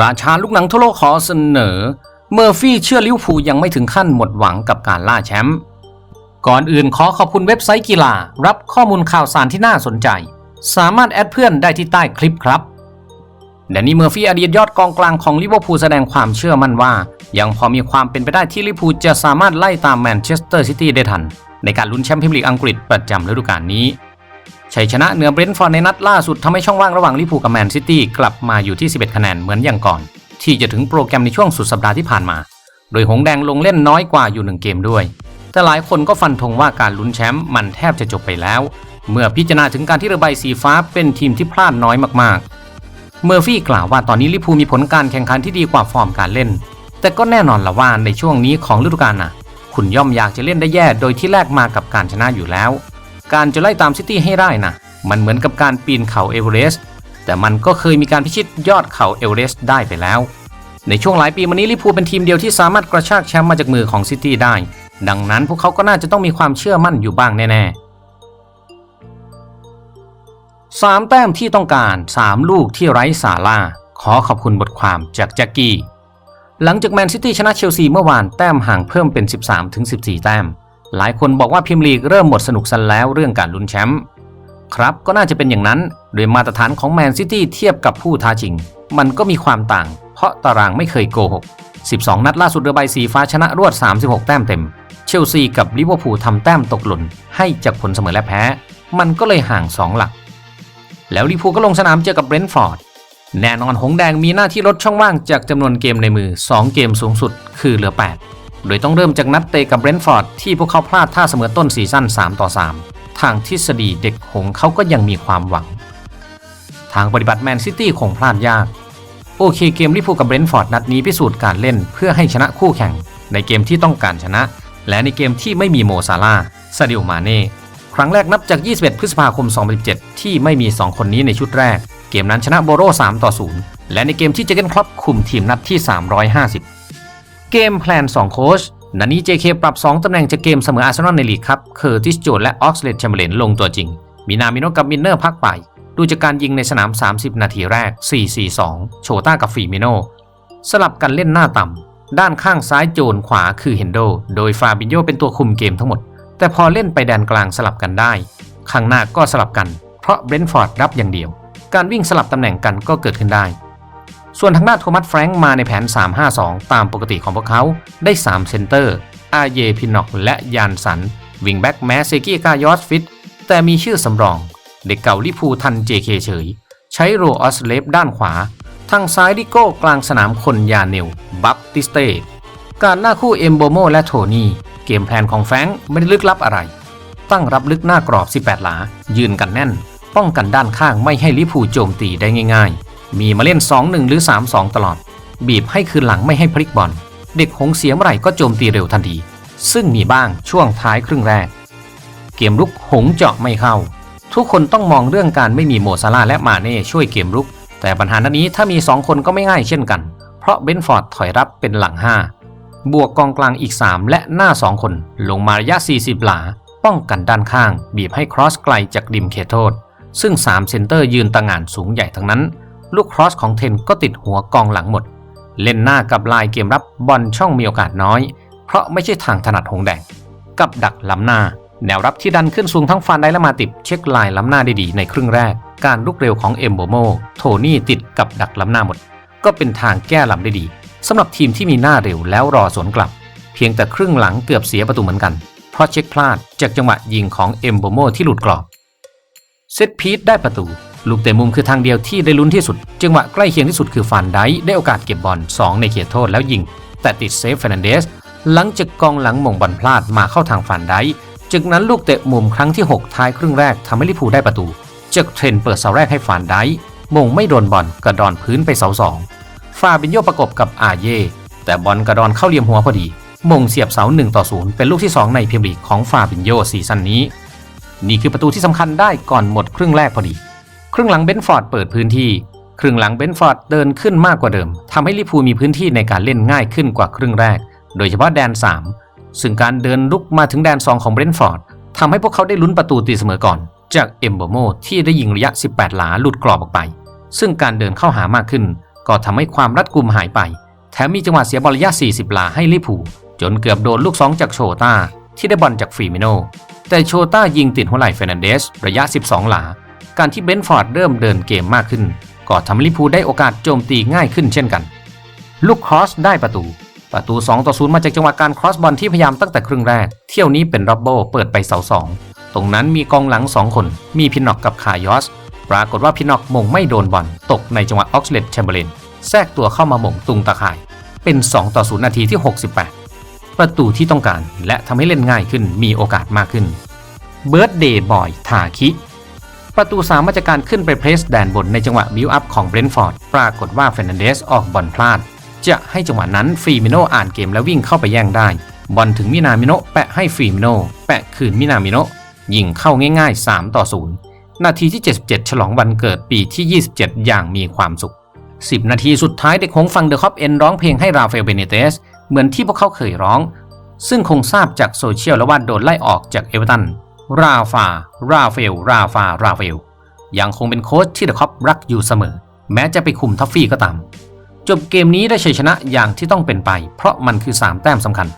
ราชาลูกหนังทั่วโลกขอเสนอ เมอร์ฟี่เชื่อลิเวอร์พูลยังไม่ถึงขั้นหมดหวังกับการล่าแชมป์ ก่อนอื่นขอขอบคุณเว็บไซต์กีฬา รับข้อมูลข่าวสารที่น่าสนใจ สามารถแอดเพื่อนได้ที่ใต้คลิปครับแดนนี่เมอร์ฟี่อดีตยอดกองกลางของลิเวอร์พูลแสดงความเชื่อมั่นว่า ยังพอมีความเป็นไปได้ที่ลิเวอร์พูลจะสามารถไล่ตามแมนเชสเตอร์ซิตี้ได้ทัน ในการลุ้นแชมป์พรีเมียร์ลีกอังกฤษประจำฤดูกาลนี้ ชัยชนะเหนือเบรนท์ฟอร์ดในนัดล่าสุดทำให้ช่องว่างระหว่างลิเวอร์พูลกับแมนซิตี้กลับมาอยู่ที่ 11 คะแนนเหมือนอย่างก่อน ที่จะถึงโปรแกรมในช่วงสุดสัปดาห์ที่ผ่านมา โดยหงแดงลงเล่นน้อยกว่าอยู่หนึ่งเกมด้วย แต่หลายคนก็ฟันธงว่าการลุ้นแชมป์มันแทบจะจบไปแล้ว เมื่อพิจารณาถึงการที่เรือใบสีฟ้าเป็นทีมที่พลาดน้อยมากๆ เมอร์ฟี่กล่าวว่าตอนนี้ลิเวอร์พูลมีผลการแข่งขันที่ดีกว่าฟอร์มการเล่น แต่ก็แน่นอนละว่าในช่วงนี้ของฤดูกาลน่ะคุณย่อมอยากจะเล่นได้แย่โดยที่แลกมากับการชนะอยู่แล้ว การจะไล่ตามซิตี้ให้ได้นะมันเหมือนกับการปีนเขาเอเวอเรสต์แต่มันก็เคยมีการพิชิตยอดเขาเอเวอเรสต์ได้ไปแล้ว ในช่วงหลายปีมานี้ลิพูเป็นทีมเดียวที่สามารถกระชากแชมป์มาจากมือของซิตี้ได้ ดังนั้นพวกเขาก็น่าจะต้องมีความเชื่อมั่นอยู่บ้างแน่ๆสามแต้มที่ต้องการ3ลูกที่ไร้สาระขอขอบคุณบทความจากแจ็คกี้ หลังจากแมนซิตี้ชนะเชลซีเมื่อวานแต้มห่างเพิ่มเป็น 13-14 แต้ม หลายคนบอกว่าพรีเมียร์ลีกเริ่มหมดสนุกสันแล้วเรื่องการลุ้นแชมป์ครับก็น่าจะเป็นอย่างนั้นโดยมาตรฐานของแมนซิตี้เทียบกับผู้ท้าชิง มันก็มีความต่าง เพราะตารางไม่เคยโกหก 12 นัดล่าสุดเรือใบสีฟ้าชนะรวด 36 แต้มเต็ม เชลซีกับลิเวอร์พูลทำแต้มตกหล่น ให้จากผลเสมอและแพ้ มันก็เลยห่าง 2 หลัก แล้วลิเวอร์พูลก็ลงสนามเจอกับเบรนท์ฟอร์ดแน่นอนหงแดงมีหน้าที่ลดช่องว่างจากจำนวนเกมในมือ 2 เกมสูงสุด คือเหลือ 8 โดยต้องเริ่มจากนัดเตะกับเบรนท์ฟอร์ดที่พวกเขาพลาดท่าเสมอต้นซีซั่น3ต่อ3 ทางทฤษฎีเด็กหงเขาก็ยังมีความหวัง ทางปฏิบัติแมนซิตี้คงพลาดยาก โอเคเกมลิพูกับเบรนท์ฟอร์ดนัดนี้พิสูจน์การเล่นเพื่อให้ชนะคู่แข่ง ในเกมที่ต้องการชนะ และในเกมที่ไม่มีโมซาลาซาดิโอมาเน่ครั้งแรกนับจาก 21 พฤษภาคม 2017 ที่ไม่มี 2 คนนี้ในชุดแรก เกมนั้นชนะโบโร3ต่อ0และในเกมที่เจเกนครอปคุมทีมนัดที่ 350 เกมแพลน2โค้ชนันนี้ JK ปรับ 2 ตำแหน่งจากเกมเสมออาร์เซนอลในลีกครับ เคอร์ติสโจนและออกซเลดแชมเบอร์เลนลงตัวจริง มีนามิโนกับมินเนอร์พักไป ดูจากการยิงในสนาม 30 นาทีแรก 4-4-2 โชต้ากับฟีมิโน สลับกันเล่นหน้าต่ำ ด้านข้างซ้ายโจนขวาคือเฮนโด โดยฟาบินโยเป็นตัวคุมเกมทั้งหมด แต่พอเล่นไปแดนกลางสลับกันได้ ข้างหน้าก็สลับกัน เพราะเบรนท์ฟอร์ดรับอย่างเดียว การวิ่งสลับตำแหน่งกันก็เกิดขึ้นได้ ส่วนทางด้านโทมัสแฟรงค์มาในแผน 3-5-2 ตามปกติของพวกเขา ได้ 3 เซนเตอร์ อาเยพินอกและยานสัน วิงแบ็กแมสเซกี้กายอสฟิต แต่มีชื่อสำรอง เด็กเก่าลิพูทัน JK เคเฉย ใช้โรออสเลฟด้านขวา ทางซ้ายดิโก้กลางสนามคนยาเนล บัปติสเต การหน้าคู่เอมโบโมและโทนี่ เกมแพลนของแฟรงค์ไม่ได้ลึกลับอะไร ตั้งรับลึกหน้ากรอบ 18 หลา ยืนกันแน่น ป้องกันด้านข้างไม่ให้ลิพูโจมตีได้ง่าย ๆ มีมาเล่น 2-1 หรือ 3-2 ตลอด บีบให้คืนหลังไม่ให้พลิกบอล เด็กหงเสียเมื่อไหร่ก็โจมตีเร็วทันที ซึ่งมีบ้างช่วงท้ายครึ่งแรก เกมรุกหงเจาะไม่เข้า ทุกคนต้องมองเรื่องการไม่มีโมซาลาและมาเน่ช่วยเกมรุก แต่ปัญหาน,นี้ถ้ามี 2 คนก็ไม่ง่ายเช่นกัน เพราะเบนฟอร์ดถอยรับเป็นหลัง 5 บวกกองกลางอีก 3 และหน้า 2 คน ลงมาระยะ 40 หลา ป้องกันด้านข้าง บีบให้ครอสไกลจากริมเขตโทษ ซึ่ง3เซนเตอร์ยืนตะงานสูงใหญ่ทั้งนั้น ลูกครอสของเทนก็ติดหัวกองหลังหมด เล่นหน้ากับลายเกมรับบอลช่องมีโอกาสน้อย เพราะไม่ใช่ทางถนัดหงแดง กับดักล้ำหน้า แนวรับที่ดันขึ้นสูงทั้งฟานไดและมาติบเช็คลายล้ำหน้าได้ดีในครึ่งแรก การลุกเร็วของเอมโบโมโทนี่ติดกับดักล้ำหน้าหมด ก็เป็นทางแก้ลำได้ดีสำหรับทีมที่มีหน้าเร็วแล้วรอสวนกลับ เพียงแต่ครึ่งหลังเกือบเสียประตูเหมือนกัน เพราะเช็คพลาดจากจังหวะยิงของเอมโบโมที่หลุดกรอบเซตพีทได้ประตู ลูกเตะมุมคือทางเดียวที่ได้ลุ้นที่สุด จังหวะใกล้เคียงที่สุดคือฟานไดได้โอกาสเก็บบอล 2 ในเขตโทษแล้วยิง แต่ติดเซฟเฟรนันเดส หลังจากกองหลังมงบอลพลาดมาเข้าทางฟานไดจากนั้นลูกเตะมุมครั้งที่ 6 ท้ายครึ่งแรกทำให้ลิพูได้ประตูจากเทรนเปิดเสาแรกให้ฟานไดมงไม่โดนบอลกระดอนพื้นไปเสาสองฟาบินโยประกบกับอาเย่แต่บอลกระดอนเข้าเหลี่ยมหัวพอดี มงเสียบเสา1ต่อ0เป็นลูกที่ 2 ในพรีเมียร์ลีกของฟาบินโยซีซั่นนี้ นี่คือประตูที่สำคัญได้ก่อนหมดครึ่งแรกพอดี รึ่งหลังเบนฟอร์ดเปิดพื้นที่ ครึ่งหลังเบนฟอร์ดเดินขึ้นมากกว่าเดิมทำให้ลิพูมีพื้นที่ในการเล่นง่ายขึ้นกว่าครึ่งแรก โดยเฉพาะแดน 3 ซึ่งการเดินลุกมาถึงแดน 2 ของเบนฟอร์ดทำให้พวกเขาได้ลุ้นประตูตีเสมอก่อน จากเอมโบโมที่ได้ยิงระยะ 18 หลาหลุดกรอบออกไป ซึ่งการเดินเข้าหามากขึ้น ก็ทำให้ความรัดกุมหายไป แถมมีจังหวะเสียบอลระยะ 40 หลาให้ลิพูจนเกือบโดนลูกสองจากโชตาที่ได้บอลจากฟรีมิโนแต่โชต้ายิงติดหัวไหล่เฟรนันเดสระยะ 12 หลา การที่เบนฟอร์ดเริ่มเดินเกมมากขึ้น ก็ทำให้ลิพูได้โอกาสโจมตีง่ายขึ้นเช่นกัน ลูกครอสได้ประตู ประตู 2 ต่อ 0 มาจากจังหวะการครอสบอลที่พยายามตั้งแต่ครึ่งแรก เที่ยวนี้เป็นรับโบเปิดไปเสาสอง ตรงนั้นมีกองหลัง 2 คน มีพินนอกกับคายอส ปรากฏว่าพินนอกมงไม่โดนบอลตกในจังหวะออกซเลตแชมเบอร์เลนแทรกตัวเข้ามามงตุงตะข่าย เป็น 2 ต่อ 0 นาทีที่ 68 ประตูที่ต้องการและทำให้เล่นง่ายขึ้นมีโอกาสมากขึ้นเบิร์ดเดย์บอยทาคิ ประตู3มาจากการขึ้นไปเพรสแดนบนในจังหวะบิวอัพของเบรนท์ฟอร์ดปรากฏว่าเฟรนันเดสออกบอลพลาด จะให้จังหวะนั้นฟรีมิโนอ่านเกมแล้ววิ่งเข้าไปแย่งได้บอลถึงมินามิโนแปะให้ฟรีมิโนแปะคืนมินามิโนยิงเข้าง่ายๆ 3 ต่อ 0 นาทีที่ 77 ฉลองวันเกิดปีที่ 27 อย่างมีความสุข 10 นาทีสุดท้ายเด็กหงส์ฟังเดอะคอปเอ็นร้องเพลงให้ราฟาเอลเบเนเตส เหมือนที่พวกเขาเคยร้อง ซึ่งคงทราบจากโซเชียลแล้วว่าโดนไล่ออกจากเอเวอร์ตัน ราฟา ราเฟล ราฟา ราเฟล ยังคงเป็นโค้ชที่เดอะคอปรักอยู่เสมอ แม้จะไปคุมทัฟฟี่ก็ตาม จบเกมนี้ได้ชัยชนะอย่างที่ต้องเป็นไป เพราะมันคือ 3 แต้มสำคัญ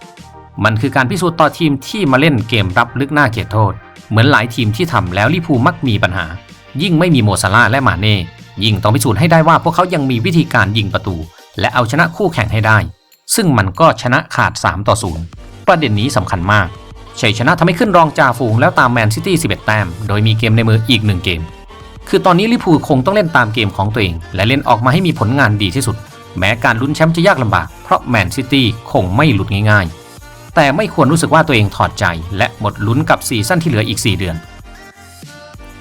มันคือการพิสูจน์ต่อทีมที่มาเล่นเกมรับลึกหน้าเขตโทษ เหมือนหลายทีมที่ทำแล้วลิพูมักมีปัญหา ยิ่งไม่มีโมซาลาและมาเน่ยิ่งต้องพิสูจน์ให้ได้ว่าพวกเขายังมีวิธีการยิงประตู และเอาชนะคู่แข่งให้ได้ ซึ่งมันก็ชนะขาด 3 ต่อ 0 ประเด็นนี้สำคัญมาก ชัยชนะทำให้ขึ้นรองจ่าฝูงแล้วตามแมนซิตี้ 11 แต้ม โดยมีเกมในมืออีก 1 เกม คือตอนนี้ลิพูคงต้องเล่นตามเกมของตัวเอง และเล่นออกมาให้มีผลงานดีที่สุด แม้การลุ้นแชมป์จะยากลำบาก เพราะแมนซิตี้คงไม่หลุดง่ายๆ แต่ไม่ควรรู้สึกว่าตัวเองถอดใจ และหมดลุ้นกับซีซั่นที่เหลืออีก 4 เดือน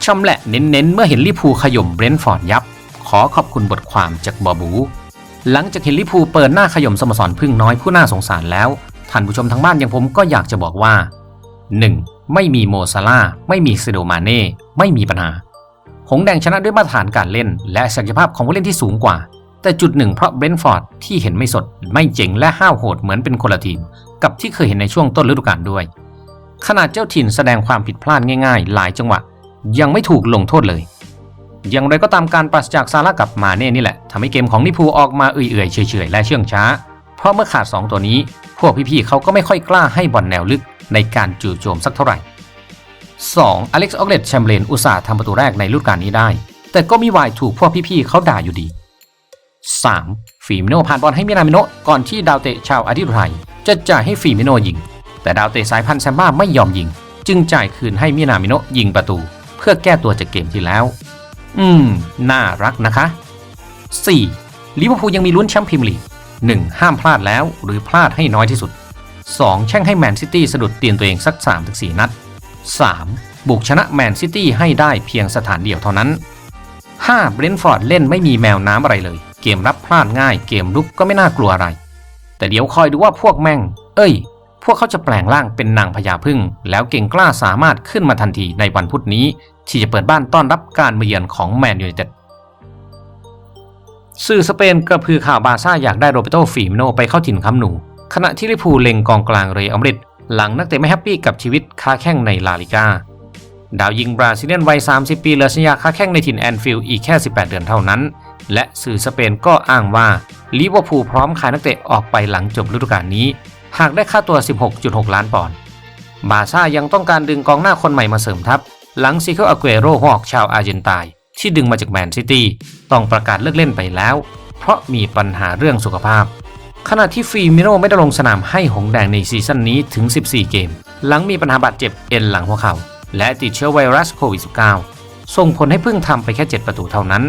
ชำแหละเน้นๆเมื่อเห็นลิพูขย่มเบรนท์ฟอร์ดยับ ขอขอบคุณบทความจากบอบู หลังจากเห็นลิพูเปิดหน้าขย่มสโมสรพึ่งน้อยผู้น่าสงสารแล้วท่านผู้ชมทางบ้านอย่างผมก็อยากจะบอกว่า 1. ไม่มีโมซาลาไม่มีซิโดมาเน่ไม่มีปัญหา หงแดงชนะด้วยมาตรฐานการเล่น และศักยภาพของผู้เล่นที่สูงกว่า แต่จุดหนึ่งเพราะเบนท์ฟอร์ดที่เห็นไม่สด ไม่เจ๋งและห้าวโหดเหมือนเป็นคนละทีม กับที่เคยเห็นในช่วงต้นฤดูกาลด้วย ขนาดเจ้าถิ่นแสดงความผิดพลาดง่ายๆ หลายจังหวะ ยังไม่ถูกลงโทษเลย อย่างไรก็ตามการปราศจากซาร่ากับมาเน่นี่แหละทำให้เกมของลิพูออกมาเอื่อยๆเฉยๆและเชื่องช้า เพราะเมื่อขาด 2 ตัวนี้ พวกพี่ๆเขาก็ไม่ค่อยกล้าให้บอลแนวลึก ในการจู่โจมสักเท่าไหร่ 2. อเล็กซ์ออกเลตแชมเบรนอุตส่าห์ทำประตูแรกในฤดูกาลนี้ได้ แต่ก็มีวายถูกพวกพี่ๆเขาด่าอยู่ดี 3. ฟีมิโนผ่านบอลให้มินามิโนก่อนที่ดาวเตะชาวอาทิตย์ไทยจะจ่ายให้ฟีมิโนยิง แต่ดาวเตะสายพันธุ์แซมบ้าไม่ยอมยิง จึงจ่ายคืนให้มินามิโนยิงประตู เพื่อแก้ตัวจากเกมที่แล้ว อืม น่ารักนะคะ 4. ลิเวอร์พูลยังมีลุ้นแชมป์พรีเมียร์ลีก 1. ห้ามพลาดแล้วหรือพลาดให้น้อยที่สุด 2. แช่งให้แมนซิตี้สะดุดเตียนตัวเองสัก 3-4 นัด 3. บุกชนะแมนซิตี้ให้ได้เพียงสถานเดียวเท่านั้น 5. เบรนท์ฟอร์ดเล่นไม่มีแมวน้ำอะไรเลย เกมรับพลาดง่ายเกมลุกก็ไม่น่ากลัวอะไร แต่เดี๋ยวคอยดูว่าพวกแม่ง เอ้ย พวกเขาจะแปลงร่างเป็นนางพญาพึ่ง แล้วเก่งกล้าสามารถขึ้นมาทันทีในวันพุธนี้ ที่จะเปิดบ้านต้อนรับการมาเยือนของแมนยูไนเต็ดสื่อสเปนกระพือข่าวบาร์ซ่าอยากได้โรเบโตฟีมิโนไปเข้าถิ่นคำหนู ขณะที่ลิพูเล็งกองกลางเรอัลมาดริดหลังนักเตะไม่แฮปปี้กับชีวิตค้าแข้งในลาลิกาดาวยิงบราซิเลียนวัย 30 ปีเหลือสัญญาค้าแข้งในถิ่นแอนฟิลด์อีกแค่ 18 เดือนเท่านั้น และสื่อสเปนก็อ้างว่าลิเวอร์พูลพร้อมขายนักเตะออกไปหลังจบฤดูกาลนี้ หากได้ค่าตัว 16.6 ล้านปอนด์บาร์ซ่ายังต้องการดึงกองหน้าคนใหม่มาเสริมทัพ หลังซิเคิลอาเกโรหอกชาวอาร์เจนตายที่ดึงมาจากแมนซิตี้ต้องประกาศเลิกเล่นไปแล้ว เพราะมีปัญหาเรื่องสุขภาพ ขณะที่ฟีมิโนไม่ได้ลงสนามให้หงแดงในซีซั่นนี้ถึง 14 เกม หลังมีปัญหาบาดเจ็บเอ็นหลังหัวเข่าและติดเชื้อไวรัสโควิด -19 ส่งผลให้เพิ่งทำไปแค่ 7 ประตูเท่านั้น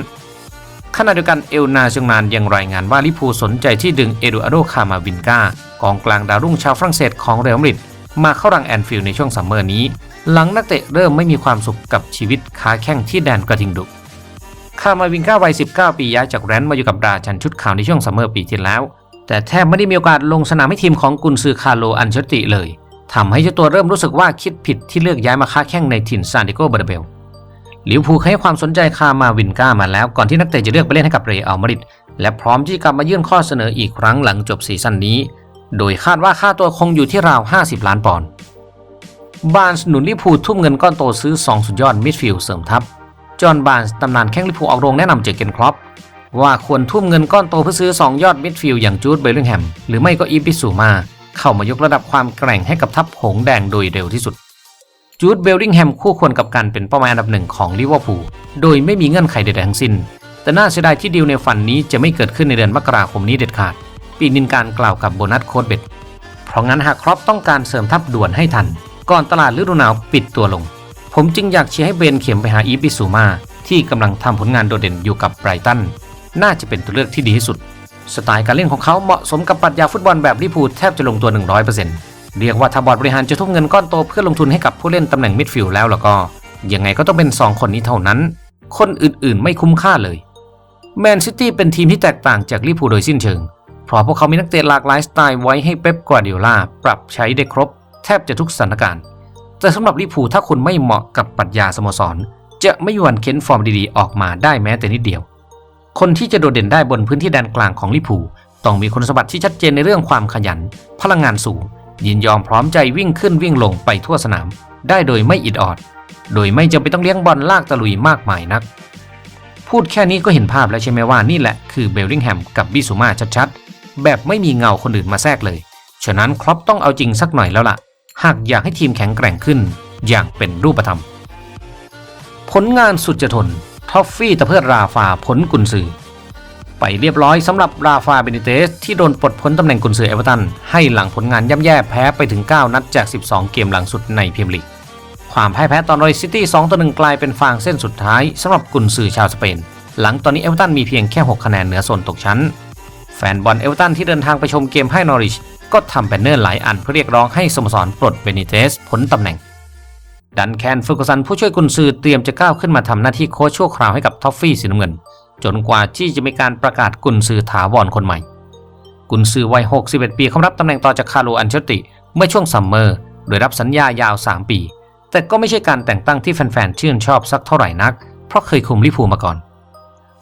ขณะเดียวกันเอลนาจึงนานยังรายงานว่าลิพูสนใจที่ดึงเอดูอาร์โดคามาวินกากองกลางดาวรุ่งชาวฝรั่งเศสของเรอัลมาดริดมาเข้ารังแอนฟิลด์ในช่วงซัมเมอร์นี้ หลังนักเตะเริ่มไม่มีความสุขกับชีวิตค้าแข้งที่แดนกระทิงดุคามาวินกาวัย 19 ปีย้ายจากแรนท์มาอยู่กับราชันชุดขาวในช่วงซัมเมอร์ปีที่แล้ว แต่แทบไม่ได้มีโอกาสลงสนามให้ทีมของกุนซือคาร์โลอันเชลติเลยทำให้เจ้าตัวเริ่มรู้สึกว่าคิดผิดที่เลือกย้ายมาค้าแข้งในถิ่นซานดิโกบอร์เบลลิวพูให้ความสนใจคามาวินก้ามาแล้วก่อนที่นักเตะจะเลือกไปเล่นให้กับเรอัลมาดริดและพร้อมที่จะกลับมายื่นข้อเสนออีกครั้งหลังจบซีซั่นนี้ โดยคาดว่าค่าตัวคงอยู่ที่ราว 50 ล้านปอนด์บาร์นส์หนุนลิพูทุ่มเงินก้อนโตซื้อ 2 สุดยอดมิดฟิลด์เสริมทัพ จอห์นบาร์นส์ตำนานแข้งลิพูออกโรงแนะนำเจอเกนครอป ว่าควรทุ่มเงินก้อนโตเพื่อซื้อ 2 ยอดมิดฟิลด์อย่างจูดเบลลิงแฮมหรือไม่ก็อีพิสูมา เข้ามายกระดับความแกร่งให้กับทัพหงแดงโดยเร็วที่สุดจูดเบลลิงแฮมคู่ควรกับการเป็นเป้าหมายอันดับหนึ่งของลิเวอร์พูลโดยไม่มีเงื่อนไขใดๆทั้งสิ้น แต่น่าเสียดายที่ดีลในฝันนี้จะไม่เกิดขึ้นในเดือนมกราคมนี้เด็ดขาด ปีนินการกล่าวกับโบนัสโคดเบ็ดเพราะงั้นหากครอปต้องการเสริมทัพด่วนให้ทัน ก่อนตลาดฤดูหนาวปิดตัวลง ผมจึงอยากเชียร์ให้เบนเข็มไปหาอีปิสูมาที่กำลังทำผลงานโดดเด่นอยู่กับไบรตัน น่าจะเป็นตัวเลือกที่ดีที่สุด สไตล์การเล่นของเขาเหมาะสมกับปรัชญาฟุตบอลแบบลิพูแทบจะลงตัว 100%เรียกว่าถ้าบอร์ดบริหารจะทุ่มเงินก้อนโตเพื่อลงทุนให้กับผู้เล่นตำแหน่งมิดฟิลด์แล้วแล้วก็ ยังไงก็ต้องเป็น 2 คนนี้เท่านั้น คนอื่นๆ ไม่คุ้มค่าเลยแมนซิตี้เป็นทีมที่แตกต่างจากลิพูโดยสิ้นเชิง เพราะพวกเขามีนักเตะหลากหลายสไตล์ไว้ให้เป๊ปกวาดิโอลาปรับใช้ได้ครบ แทบจะทุกสถานการณ์ แต่สำหรับลิพูถ้าคุณไม่เหมาะกับปรัชญาสโมสร จะไม่มีวันเค้นฟอร์มดีๆ ออกมาได้แม้แต่นิดเดียว คนที่จะโดดเด่นได้บนพื้นที่แดนกลางของลิพูต้องมีคุณสมบัติที่ชัดเจนในเรื่องความขยัน พลังงานสูง ยินยอมพร้อมใจวิ่งขึ้นวิ่งลงไปทั่วสนาม ได้โดยไม่อิดออด โดยไม่จำเป็นต้องเลี้ยงบอลลากตะลุยมากมายนัก พูดแค่นี้ก็เห็นภาพแล้วใช่ไหมว่านี่แหละคือเบลลิงแฮมกับบิสุมาชัดๆ แบบไม่มีเงาคนอื่นมาแทรกเลย ฉะนั้นครอปต้องเอาจริงสักหน่อยแล้วล่ะ หากอยากให้ทีมแข็งแกร่งขึ้น อย่างเป็นรูปธรรม ผลงานสุดจะทน ทอฟฟี่ตะเพิดราฟาผลกุนซือ ไปเรียบร้อยสำหรับราฟาเบนิเตส ที่โดนปลดพ้นตำแหน่งกุนซือเอเวอร์ตัน ให้หลังผลงานย่ำแย่แพ้ไปถึง 9 นัดจาก 12 เกมหลังสุดในพรีเมียร์ลีกความพ่ายแพ้ตอนรอยซิตี้2ต่อ1กลายเป็นฟางเส้นสุดท้ายสำหรับกุนซือชาวสเปน หลังตอนนี้เอเวอร์ตันมีเพียงแค่ 6 คะแนนเหนือโซนตกชั้น แฟนบอลเอเวอร์ตันที่เดินทางไปชมเกมให้นอริชก็ทำแบนเนอร์หลายอันเพื่อเรียกร้องให้สโมสรปลดเบนิเตสพ้นตำแหน่ง ดันแคนฟูกสันผู้ช่วยกุนซือเตรียมจะก้าวขึ้นมาทำหน้าที่โค้ชชั่วคราวให้กับทอฟฟี่สีน้ำเงิน จนกว่าที่จะมีการประกาศกุนซือถาวรคนใหม่ กุนซือวัย 61 ปีเขารับตำแหน่งต่อจากคาร์โลอันเชติ เมื่อช่วงซัมเมอร์โดยรับสัญญายาว 3 ปี แต่ก็ไม่ใช่การแต่งตั้งที่แฟนๆชื่นชอบสักเท่าไหร่นัก เพราะเคยคุมลิเวอร์พูมาก่อน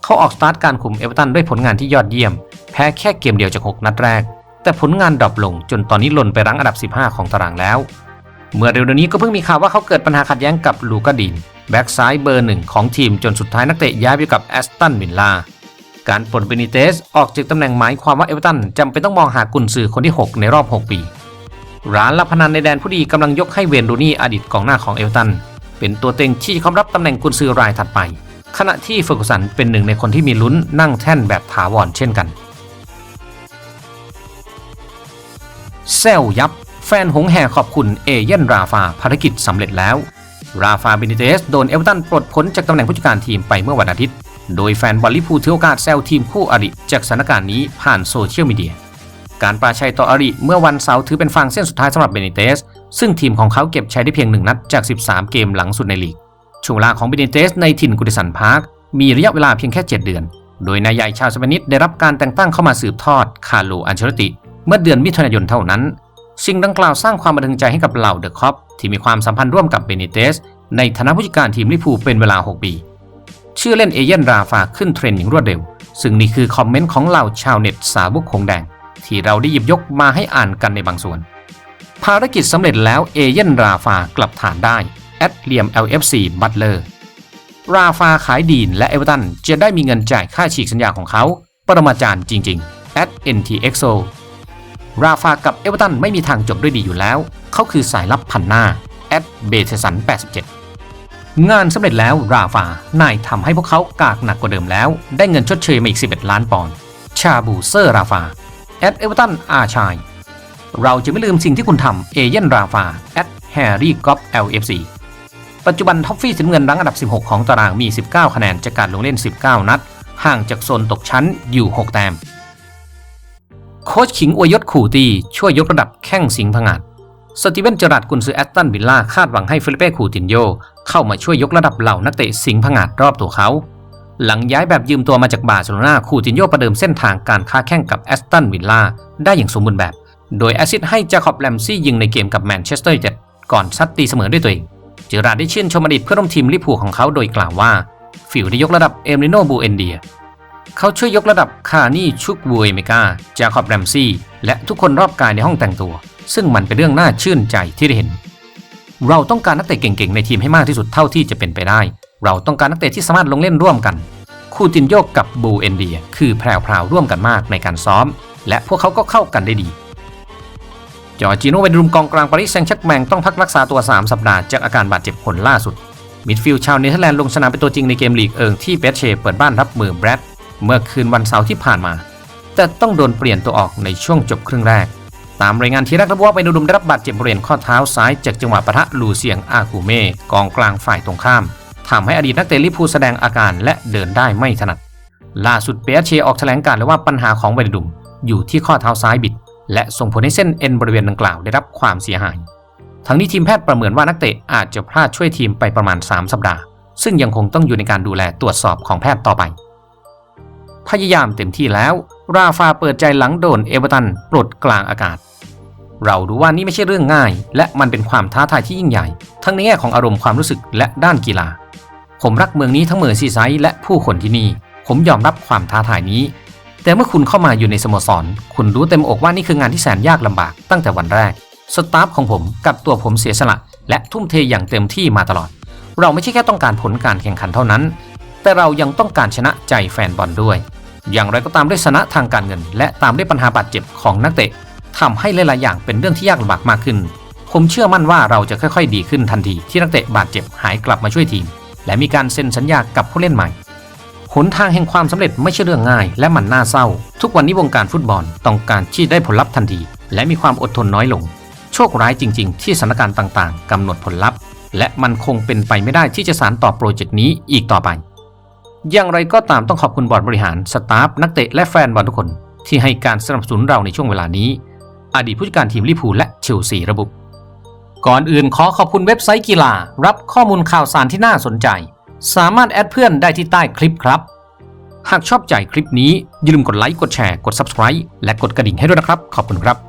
เขาออกสตาร์ทการคุมเอเวอร์ตันด้วยผลงานที่ยอดเยี่ยม แพ้แค่เกมเดียวจาก 6 นัดแรก แต่ผลงานดรอปลงจนตอนนี้หล่นไปรั้งอันดับ 15 ของตารางแล้ว เมื่อเร็วๆนี้ก็เพิ่งมีข่าวว่าเขาเกิดปัญหาขัดแย้งกับลูกาดินแบ็กซ้ายเบอร์หนึ่งของทีมจนสุดท้ายนักเตะย้ายไปกับแอสตันวินลาการปลดเบนิเตสออกจากตำแหน่งหมายความว่าเอเวอร์ตันจำเป็นต้องมองหากุนซือคนที่ 6 ในรอบ 6 ปี ร้านลับพนันในแดนผู้ดีกำลังยกให้เวนรูนี่อดีตกองหน้าของเอเวอร์ตัน เป็นตัวเต็งที่จะเข้ารับตำแหน่งกุนซือรายถัดไป ขณะที่เฟอร์กูสันเป็นหนึ่งในคนที่มีลุ้นนั่งแท่นแบบถาวรเช่นกัน เซลยับ แฟนหงแห่ขอบคุณเอเย่นราฟาภารกิจสำเร็จแล้ว ราฟาเบนิเตสโดนเอเวอร์ตันปลดพ้นจากตำแหน่งผู้จัดการทีมไปเมื่อวันอาทิตย์ โดยแฟนบอลลิพูถือโอกาสแซวทีมคู่อริจากสถานการณ์นี้ผ่านโซเชียลมีเดีย การปราชัยต่ออริเมื่อวันเสาร์ถือเป็นฟางเส้นสุดท้ายสำหรับเบนิเตส ซึ่งทีมของเขาเก็บชัยได้เพียงหนึ่งนัดจาก 13 เกมหลังสุดในลีก ช่วงเวลาของเบนิเตสในถิ่นกุดิสันพาร์คมีระยะเวลาเพียงแค่ 7 เดือน โดยนายใหญ่ชาวสเปนิสได้รับการแต่งตั้งเข้ามาสืบทอดคาร์โลอันเชลติ เมื่อเดือนมิถุนายนเท่านั้น สิ่งดังกล่าวสร้างความบันเทิงใจให้กับเหล่าเดอะคอปที่มีความสัมพันธ์ร่วมกับเบนิเตส ในฐานะผู้จัดการทีมลิพูเป็นเวลา 6 ปี ชื่อเล่นเอเย่นราฟาขึ้นเทรนด์อย่างรวดเร็ว ซึ่งนี่คือคอมเมนต์ของเหล่าชาวเน็ตสาวกคงแดง ที่เราได้หยิบยกมาให้อ่านกันในบางส่วน ภารกิจสำเร็จแล้วเอเย่นราฟากลับฐานได้แอดเลียม LFC บัตเลอร์ราฟาขายดีนและเอเวอร์ตันจะได้มีเงินจ่ายค่าฉีกสัญญาของเขา ปรมาจารย์จริง ๆ at NTXO ราฟากับเอเวอร์ตันไม่มีทางจบด้วยดีอยู่แล้ว เขาคือสายลับพันหน้า at b e t e s a n 87 งานสำเร็จแล้วราฟานายทำให้พวกเขากากหนักกว่าเดิมแล้ว ได้เงินชดเชยมาอีก 11 ล้านปอนด์ชาบูเซอร์ราฟา at เอเวอร์ตันอาชาย เราจะไม่ลืมสิ่งที่คุณทำเอเย่นราฟา at Harry g o p LFC ปัจจุบันท็อฟฟี่สีน้ำเงินรั้งอันดับ 16 ของตารางมี 19 คะแนนจากการลงเล่น 19 นัด ห่างจากโซนตกชั้นอยู่ 6 แต้ม โค้ชขิงอวยยศขู่ตี ช่วยยกระดับแข้งสิงห์ผงาดสตีเวนเจอรัดกุนซือแอตตันวิลล่าคาดหวังให้ฟิลิเป้คูตินโยเข้ามาช่วยยกระดับเหล่านักเตะสิงห์ผงาดรอบตัวเขา หลังย้ายแบบยืมตัวมาจากบาร์เซโลนาคูตินโยประเดิมเส้นทางการค้าแข่งกับแอสตันวิลล่าได้อย่างสมบูรณ์แบบ โดยแอซิดให้จาคอบแลมซี่ยิงในเกมกับแมนเชสเตอร์ยูไนเต็ดก่อนซัดตีเสมอด้วยตัวเองเจอราร์ดได้ชื่นชมอดีตเพื่อนร่วมทีมลิเวอร์พูลของเขาโดยกล่าวว่า ฟิลได้ยกระดับเอมริโนบูเอนเดีย เขาช่วยยกระดับคานี่ชุกบูเอเมกาจาคอบแรมซี่และทุกคนรอบกายในห้องแต่งตัว ซึ่งมันเป็นเรื่องน่าชื่นใจที่ได้เห็น เราต้องการนักเตะเก่งๆ ในทีมให้มากที่สุดเท่าที่จะเป็นไปได้ เราต้องการนักเตะที่สามารถลงเล่นร่วมกันคคูตินโยกกับบูเอนเดีย คือแพรวพราวร่วมกันมากในการซ้อม และพวกเขาก็เข้ากันได้ดีจอร์จิโนเวนรุมกองกลางปารีสแซงต์แชร์กแมงต้องพักรักษาตัว 3 สัปดาห์จากอาการบาดเจ็บคนล่าสุด มิดฟิลด์ชาวเนเธอร์แลนด์ลงสนามเป็นตัวจริงในเกมลีกเอิงที่เบสเชเปิดบ้านรับมือแบรด เมื่อคืนวันเสาร์ที่ผ่านมา แต่ต้องโดนเปลี่ยนตัวออกในช่วงจบครึ่งแรก ตามรายงานที่แรกระบุว่าเวนรุมได้รับบาดเจ็บบริเวณข้อเท้าซ้ายจากจังหวะปะทะลูเซียงอากูเม่กองกลางฝ่ายตรงข้ามทำให้อดีตนักเตะลิพูแสดงอาการและเดินได้ไม่ถนัด ล่าสุดเปียเชออกแถลงการณ์เลยว่าปัญหาของเวนรุมอยู่ที่ข้อเท้าซ้ายบิด และส่งผลให้เส้นเอ็นบริเวณดังกล่าวได้รับความเสียหาย ทั้งนี้ทีมแพทย์ประเมินว่านักเตะอาจจะพลาดช่วยทีมไปประมาณ 3 สัปดาห์ ซึ่งยังคงต้องอยู่ในการดูแลตรวจสอบของแพทย์ต่อไป พยายามเต็มที่แล้ว ราฟาเปิดใจหลังโดนเอเวอร์ตันปลดกลางอากาศ เรารู้ว่านี่ไม่ใช่เรื่องง่าย และมันเป็นความท้าทายที่ยิ่งใหญ่ ทั้งในแง่ของอารมณ์ความรู้สึกและด้านกีฬา ผมรักเมืองนี้ทั้งเมืองซีไซด์และผู้คนที่นี่ ผมยอมรับความท้าทายนี้ แต่เมื่อคุณเข้ามาอยู่ในสโมสร คุณรู้เต็มอกว่านี่คืองานที่แสนยากลำบากตั้งแต่วันแรก สตาฟของผมกับตัวผมเสียสละ และทุ่มเทอย่างเต็มที่มาตลอด เราไม่ใช่แค่ต้องการผลการแข่งขันเท่านั้นแต่เรายังต้องการชนะใจแฟนบอลด้วย อย่างไรก็ตามด้วยชนะทางการเงิน และตามด้วยปัญหาบาดเจ็บของนักเตะทำให้หลายๆอย่างเป็นเรื่องที่ยากลำบากมากขึ้น ผมเชื่อมั่นว่าเราจะค่อยๆ ดีขึ้นทันทีที่นักเตะบาดเจ็บหายกลับมาช่วยทีม และมีการเซ็นสัญญากับผู้เล่นใหม่หนทางแห่งความสำเร็จไม่ใช่เรื่องง่าย และมันน่าเศร้า ทุกวันนี้วงการฟุตบอลต้องการที่ได้ผลลัพธ์ทันที และมีความอดทนน้อยลง โชคร้ายจริง ๆ ที่สถานการณ์ต่างๆกำหนดผลลัพธ์ และมันคงเป็นไปไม่ได้ที่จะสานต่อโปรเจกต์นี้อีกต่อไป อย่างไรก็ตามต้องขอบคุณบอร์ดบริหารสตาฟนักเตะและแฟนบอลทุกคน ที่ให้การสนับสนุนเราในช่วงเวลานี้ อดีตผู้จัดการทีมลิพูลและเชลซีระบุ ก่อนอื่นขอขอบคุณเว็บไซต์กีฬา รับข้อมูลข่าวสารที่น่าสนใจ สามารถแอดเพื่อนได้ที่ใต้คลิปครับ หากชอบใจคลิปนี้อย่าลืมกดไลค์กดแชร์กด Subscribe และกดกระดิ่งให้ด้วยนะครับ ขอบคุณครับ